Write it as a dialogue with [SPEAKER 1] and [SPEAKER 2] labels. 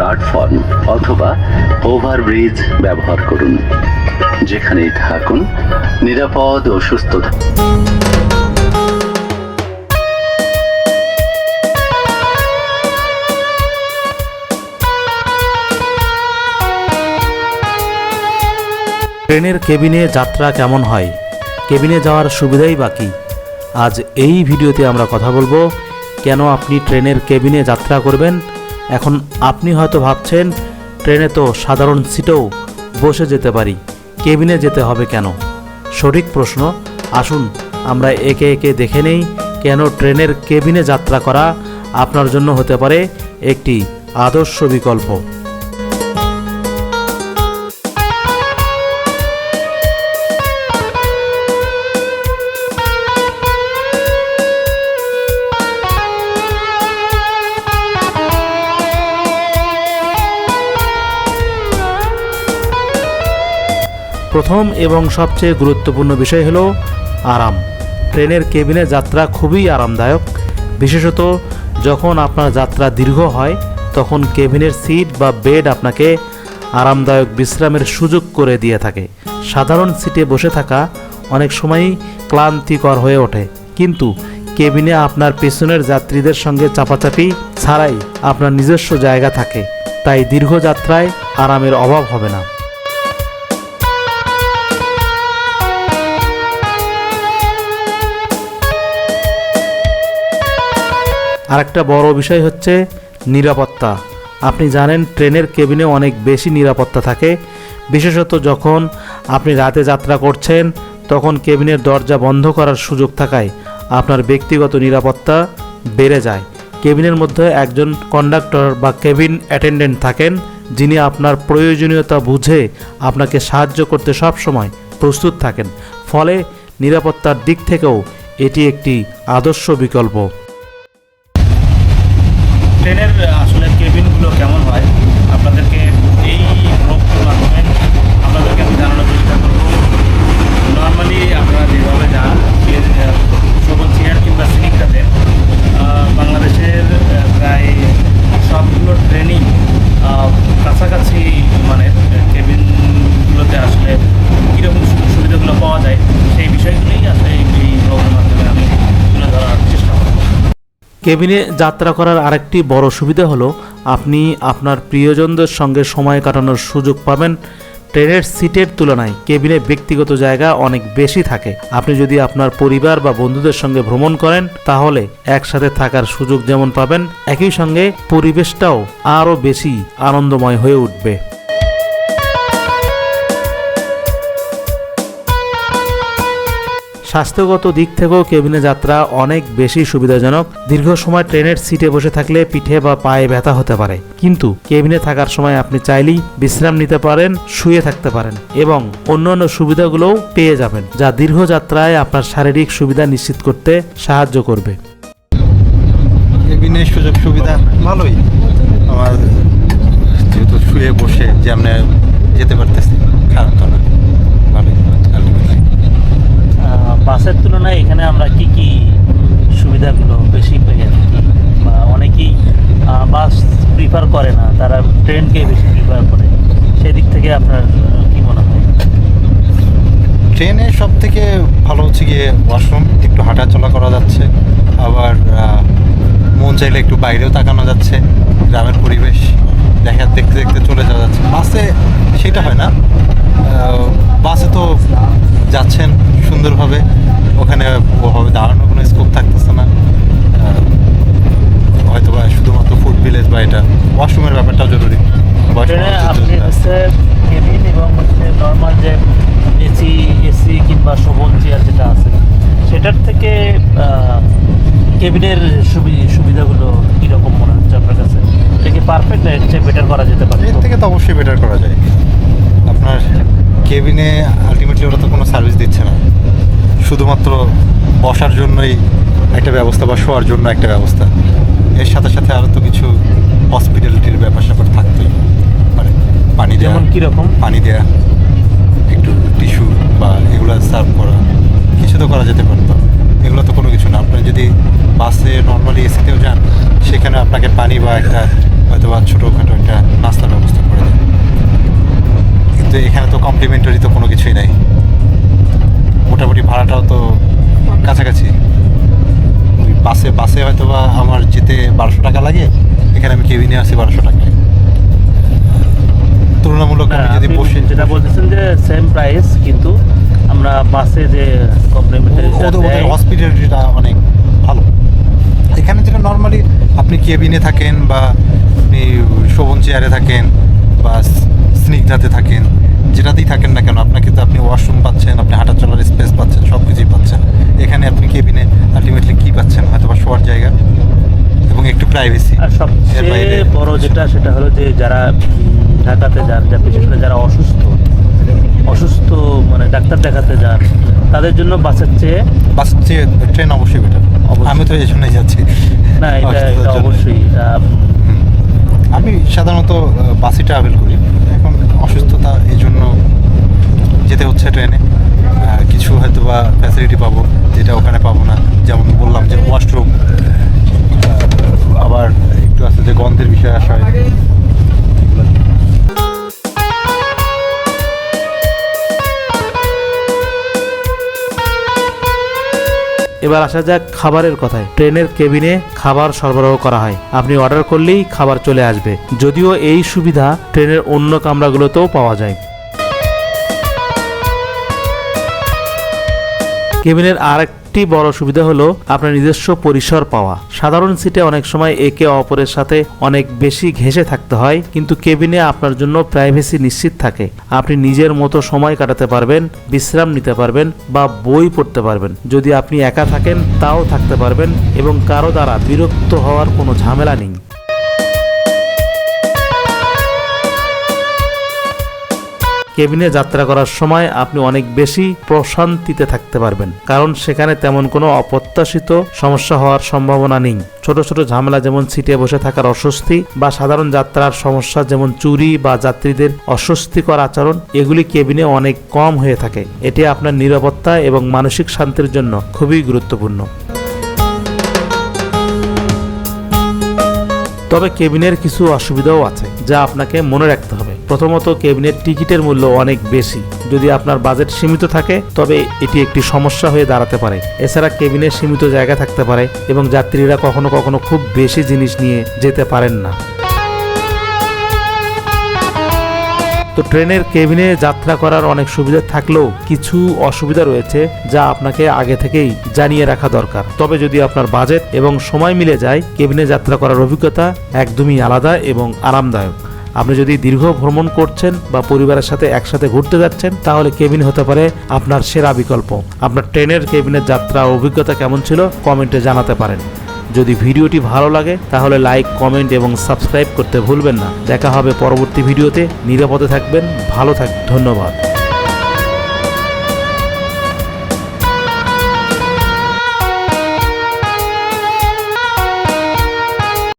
[SPEAKER 1] Platform অথবা overbridge ব্যবহার করুন, যেখানেই থাকুন, নিরাপদ ও সুস্থ
[SPEAKER 2] ট্রেনের কেবিনে যাত্রা কেমন হয়? কেবিনে যাওয়ার সুবিধাই বাকি আজ এই ভিডিওতে আমরা কথা বলব, কেন আপনি ট্রেনের কেবিনে যাত্রা করবেন? এখন আপনি হয়তো ভাবছেন, ট্রেনে তো সাধারণ সিটেও বসে যেতে পারি, কেবিনে যেতে হবে কেন? সঠিক প্রশ্ন, আসুন আমরা একে একে দেখে নেই কেন ট্রেনের কেবিনে যাত্রা করা আপনার জন্য হতে পারে একটি আদর্শ বিকল্প। প্রথম এবং সবচেয়ে গুরুত্বপূর্ণ বিষয় হলো আরাম। ট্রেনের কেবিনে যাত্রা খুবই আরামদায়ক। বিশেষত যখন আপনার যাত্রা দীর্ঘ হয়, তখন কেবিনের সিট বা বেড আপনাকে আরামদায়ক বিশ্রামের সুযোগ করে দিয়ে থাকে। সাধারণ সিটে বসে থাকা অনেক সময়ই ক্লান্তিকর হয়ে ওঠে। কিন্তু কেবিনে আপনার পেছনের যাত্রীদের সঙ্গে চাপাচাপি ছাড়াই আপনার নিজস্ব জায়গা থাকে। তাই দীর্ঘ যাত্রায় আরামের অভাব হবে না। আরেকটা বড় বিষয় হচ্ছে নিরাপত্তা। আপনি জানেন ট্রেনের কেবিনে অনেক বেশি নিরাপত্তা থাকে। বিশেষত যখন আপনি রাতে যাত্রা করছেন, তখন কেবিনের দরজা বন্ধ করার সুযোগ থাকায় আপনার ব্যক্তিগত নিরাপত্তা বেড়ে যায়। কেবিনের মধ্যে একজন কন্ডাক্টর বা কেবিন অ্যাটেন্ডেন্ট থাকেন, যিনি আপনার প্রয়োজনীয়তা বুঝে আপনাকে সাহায্য করতে সবসময় প্রস্তুত থাকেন। ফলে নিরাপত্তার দিক থেকেও এটি একটি আদর্শ বিকল্প। ট্রেনের আসলে কেবিনগুলো কেমন হয় আপনাদেরকে এই ব্লগটির মাধ্যমে আপনাদেরকে আমি জানানোর চেষ্টা করব নর্মালি আপনারা যেভাবে যান সবল চেয়ার কিংবা সিনিকটাতে বাংলাদেশের আহ, প্রায় সবগুলো ট্রেনই আহ, কাছাকাছি মানে কেবিনগুলোতে আসলে কীরকম সুযোগ সুবিধাগুলো পাওয়া যায় সেই বিষয়গুলোই আসলে এই ব্লগের মাধ্যমে আমি তুলে ধরার চেষ্টা করব কেবিনে যাত্রা করার আরেকটি বড় সুবিধা হলো, আপনি আপনার প্রিয়জনদের সঙ্গে সময় কাটানোর সুযোগ পাবেন। ট্রেনের সিটের তুলনায় কেবিনে ব্যক্তিগত জায়গা অনেক বেশি থাকে। আপনি যদি আপনার পরিবার বা বন্ধুদের সঙ্গে ভ্রমণ করেন, তাহলে একসাথে থাকার সুযোগ যেমন পাবেন, একই সঙ্গে পরিবেশটাও আরও বেশি আনন্দময় হয়ে উঠবে। স্বাস্থ্যগত দিক থেকেও কেবিনে যাত্রা অনেক বেশি সুবিধাজনক। দীর্ঘ সময় ট্রেনের সিটে বসে থাকলে পিঠে বা পায়ে ব্যথা হতে পারে। কিন্তু কেবিনে থাকার সময় আপনি চাইলেই বিশ্রাম নিতে পারেন, শুয়ে থাকতে পারেন এবং অন্যান্য সুবিধাগুলোও পেয়ে যাবেন, যা দীর্ঘ যাত্রায় আপনার শারীরিক সুবিধা নিশ্চিত করতে সাহায্য করবে।
[SPEAKER 3] কেবিনের সুযোগ সুবিধা ভালোই। আমার যেহেতু শুয়ে বসে যে আমরা যেতে পারতেছি খারাপ না ভালোই ultimately।
[SPEAKER 2] বাসের তুলনায় এখানে আমরা কি কি সুবিধাগুলো বেশি পেয়ে থাকি? বা অনেকেই বাস প্রিফার করে না, তারা ট্রেনকে বেশি প্রিফার করে। সেদিক থেকে আপনার কি মনে হয়?
[SPEAKER 3] ট্রেনে সব থেকে ভালো হচ্ছে গিয়ে ওয়াশরুম একটু হাঁটা চলা করা যাচ্ছে, আবার মন চাইলে একটু বাইরেও তাকানো যাচ্ছে, গ্রামের পরিবেশ দেখা, দেখতে দেখতে চলে যাওয়া যাচ্ছে। বাসে সেটা হয় না। বাসে তো যাচ্ছেন সুন্দরভাবে ওখানে ওভাবে দাঁড়ানোর কোনো স্কোপ থাকতেছে না। হয়তো বা শুধুমাত্র ফুড ভিলেজ বা এটা ওয়াশরুমের ব্যাপারটাও জরুরি।
[SPEAKER 2] আপনি হচ্ছে কেবিন এবং হচ্ছে নর্মাল যে এসি এসি কিংবা চেয়ার যেটা আছে সেটার থেকে কেবিনের সুবি- সুবিধাগুলো কীরকম মনে হচ্ছে আপনার কাছে? এটা কি পারফেক্ট এর চেয়ে বেটার করা যেতে পারে?
[SPEAKER 3] এর থেকে তো অবশ্যই বেটার করা যায়। আপনার কেবিনে আলটিমেটলি ওরা তো কোনো সার্ভিস দিচ্ছে না। শুধুমাত্র বসার জন্যই একটা ব্যবস্থা বা শোয়ার জন্য একটা ব্যবস্থা। এর সাথে সাথে আরও তো কিছু হসপিটালিটির ব্যাপার স্যাপার থাকতেই মানে পানি দেওয়া
[SPEAKER 2] কীরকম?
[SPEAKER 3] পানি দেওয়া একটু টিস্যু বা এগুলো সার্ভ করা কিছু তো করা যেতে পারতো। এগুলো তো কোনো কিছু না। আপনি যদি বাসে নর্মালি এসিতেও যান সেখানে আপনাকে পানি বা একটা হয়তো বা ছোটোখাটো একটা নাস্তার ব্যবস্থা করে দেয়। কিন্তু এখানে তো কমপ্লিমেন্টারি তো কোনো কিছুই নাই। মোটামুটি ভাড়াটাও তো কাছাকাছি। ওই বাসে বাসে হয়তো বা আমার যেতে বারোশো টাকা লাগে এখানে আমি কেবিনে আসি বারোশো টাকা তুলনামূলক আমি যদি বসে
[SPEAKER 2] যেটা বলতেছেন যে সেম প্রাইস কিন্তু আমরা বাসে যে কমপ্লিমেন্টারি
[SPEAKER 3] হসপিটালিটিটা অনেক ভালো। এখানে যেটা নর্মালি আপনি কেবিনে থাকেন বা আপনি শোভন চেয়ারে থাকেন বা স্নিগ্ধাতে থাকেন যেটাতেই থাকেন না কেন আপনাকে তো আপনি ওয়াশরুম পাচ্ছেন আপনি হাঁটা চলার স্পেস পাচ্ছেন সব কিছুই পাচ্ছেন। এখানে আপনি কেবিনে আলটিমেটলি কী পাচ্ছেন হয়তো বা শোয়ার জায়গা এবং একটু প্রাইভেসি
[SPEAKER 2] আর সবচেয়ে বড় যেটা সেটা হলো যে যারা ঢাকাতে যান যা বিশেষ করে যারা অসুস্থ অসুস্থ মানে ডাক্তার দেখাতে যান তাদের জন্য বাসের চেয়ে
[SPEAKER 3] বাসের চেয়ে ট্রেন অবশ্যই বেটার। আমি তো এই জন্যই যাচ্ছি।
[SPEAKER 2] না এটা। অবশ্যই
[SPEAKER 3] আমি সাধারণত বাসে ট্রাভেল করি। এখন অসুস্থতা এই জন্য যেতে হচ্ছে ট্রেনে। কিছু হয়তো বা ফ্যাসিলিটি পাবো, যেটা ওখানে পাবো না। যেমন বললাম যে ওয়াশরুম আবার একটু আছে যে গন্ধের বিষয় আসা হয়।
[SPEAKER 2] এবার আসা যাক খাবারের কথায়। ট্রেনের কেবিনে খাবার সরবরাহ করা হয়। আপনি অর্ডার করলেই খাবার চলে আসবে। যদিও এই সুবিধা ট্রেনের অন্য কামরাগুলোতেও পাওয়া যায়। কেবিনের আরেকটি বড় সুবিধা হলো আপনার নিজস্ব পরিসর পাওয়া। সাধারণ সিটে অনেক সময় একে অপরের সাথে অনেক বেশি ঘেঁষে থাকতে হয়, কিন্তু কেবিনে আপনার জন্য প্রাইভেসি নিশ্চিত থাকে। আপনি নিজের মতো সময় কাটাতে পারবেন, বিশ্রাম নিতে পারবেন বা বই পড়তে পারবেন। যদি আপনি একা থাকেন, তাও থাকতে পারবেন এবং কারও দ্বারা বিরক্ত হওয়ার কোনো ঝামেলা নেই। কেবিনে যাত্রা করার সময় আপনি অনেক বেশি প্রশান্তিতে থাকতে পারবেন। কারণ সেখানে তেমন কোনো অপ্রত্যাশিত সমস্যা হওয়ার সম্ভাবনা নেই। ছোট ছোট ঝামেলা যেমন সিটে বসে থাকার অস্বস্তি বা সাধারণ যাত্রার সমস্যা যেমন চুরি বা যাত্রীদের অস্বস্তিকর আচরণ, এগুলি কেবিনে অনেক কম হয়ে থাকে। এটি আপনার নিরাপত্তা এবং মানসিক শান্তির জন্য খুবই গুরুত্বপূর্ণ। তবে কেবিনের কিছু অসুবিধাও আছে, যা আপনাকে মনে রাখতে হবে। প্রথমত কেবিনের টিকিটের মূল্য অনেক বেশি। যদি আপনার বাজেট সীমিত থাকে, তবে এটি একটি সমস্যা হয়ে দাঁড়াতে পারে। এছাড়া কেবিনে সীমিত জায়গা থাকতে পারে এবং যাত্রীরা কখনো কখনো খুব বেশি জিনিস নিয়ে যেতে পারেন না। তো ট্রেনের কেবিনে যাত্রা করার অনেক সুবিধা থাকলেও কিছু অসুবিধা রয়েছে যা আপনাকে আগে থেকেই জানিয়ে রাখা দরকার। তবে যদি আপনার বাজেট এবং সময় মিলে যায়, কেবিনে যাত্রা করার অভিজ্ঞতা একদমই আলাদা এবং আরামদায়ক। আপনি যদি দীর্ঘ ভ্রমণ করছেন বা পরিবারের সাথে একসাথে ঘুরতে যাচ্ছেন, তাহলে কেবিন হতে পারে আপনার সেরা বিকল্প। আপনার ট্রেনের কেবিনের যাত্রা অভিজ্ঞতা কেমন ছিল, কমেন্টে জানাতে পারেন। যদি ভিডিওটি ভালো লাগে, তাহলে লাইক, কমেন্ট এবং সাবস্ক্রাইব করতে ভুলবেন না। দেখা হবে পরবর্তী ভিডিওতে। নিরাপদে থাকবেন, ভালো থাক ধন্যবাদ।